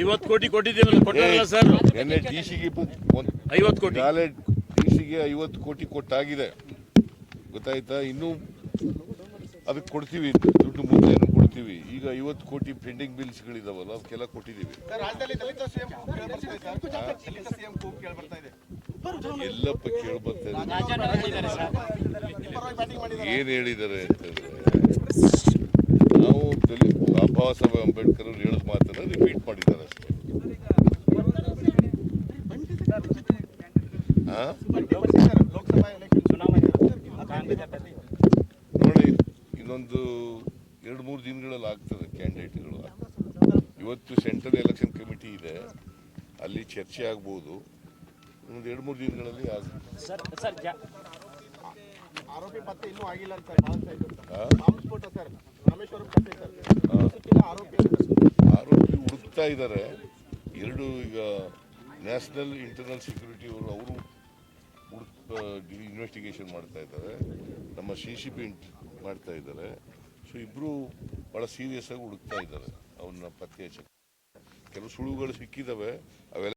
ಐವತ್ತು ಕೋಟಿ ಕೊಟ್ಟಿದ್ದೀವಿ ಕೊಟ್ಟಲ್ಲ ಸರ್ ನಿನ್ನೆ ಡಿ ಸಿಗೆ ಐವತ್ತು ಕೋಟಿ. ನಾಳೆ ಡಿ ಸಿಗೆ ಐವತ್ತು ಕೋಟಿ ಕೊಟ್ಟಾಗಿದೆ. ಗೊತ್ತಾಯ್ತಾ? ಇನ್ನೂ ಅದಕ್ಕೆ ಕೊಡ್ತೀವಿ ದುಡ್ಡು ಮುಂದೇನು ಕೊಡ್ತೀವಿ. ಈಗ ಐವತ್ತು ಕೋಟಿ ಪೆಂಡಿಂಗ್ ಬಿಲ್ಸ್ಗಳಿದಾವಲ್ಲ ಅದಕ್ಕೆಲ್ಲ ಕೊಟ್ಟಿದ್ದೀವಿ. ಸರ್ ರಾಜ್ಯದಲ್ಲಿ ದಲಿತ ಸಿಎಂ ಕೂಗು ಕೇಳ್ಬರ್ತಾ ಇದೆ ಎಲ್ಲಪ್ಪ ಏನ್ ಹೇಳಿದ್ದಾರೆ ಅಂತಂದ್ರೆ ಬಾಬಾ ಸಾಹೇಬ್ ಅಂಬೇಡ್ಕರ್ ಅವರು ಹೇಳಿದ ಮಾತನ್ನು ರಿಪೀಟ್ ಮಾಡಿದ್ದಾರೆ ಅಷ್ಟೇ. ನೋಡಿ ಇನ್ನೊಂದು ಎರಡು ಮೂರು ದಿನಗಳಲ್ಲಿ ಆಗ್ತದೆ ಕ್ಯಾಂಡಿಡೇಟ್ಗಳು. ಇವತ್ತು ಸೆಂಟ್ರಲ್ ಎಲೆಕ್ಷನ್ ಕಮಿಟಿ ಇದೆ. ಅಲ್ಲಿ ಚರ್ಚೆ ಆಗ್ಬೋದು. ಇನ್ನೊಂದು ಎರಡು ಮೂರು ದಿನಗಳಲ್ಲಿ ಆಗುತ್ತೆ. ಸರ್ ಸರ್ ಆರೋಪಿ ಪತ್ತೆ ಇನ್ನೂ ಆಗಿಲ್ಲ ಅಂತ ಭಾವಿಸ್ತಾ ಇದ್ರು ಸರ್ ಹಾ? ಬಾಂಬ್ ಸ್ಫೋಟ ಸರ್ ರಾಮೇಶ್ವರಂ ಕತೆ ಸರ್ ಇನ್ನೂ ಸಿಕ್ಕಿಲ್ಲ ಆರೋಪಿ ಆರೋಪಿ ಇದ್ದಾರೆ. ಎರಡು ಈಗ ನ್ಯಾಷನಲ್ ಇಂಟರ್ನಲ್ ಸೆಕ್ಯೂರಿಟಿ ಅವರು ಅವರು ಇನ್ವೆಸ್ಟಿಗೇಷನ್ ಮಾಡ್ತಾ ಇದ್ದಾರೆ. ನಮ್ಮ ಸಿ ಸಿ ಪಿ ಮಾಡ್ತಾ ಇದ್ದಾರೆ. ಸೊ ಇಬ್ಬರು ಭಾಳ ಸೀರಿಯಸ್ ಆಗಿ ಹುಡುಕ್ತಾ ಇದ್ದಾರೆ. ಅವನ್ನ ಪತ್ತೆ ಕೆಲವು ಸುಳಿವುಗಳು ಸಿಕ್ಕಿದ್ದಾವೆ ಅವೆಲ್ಲ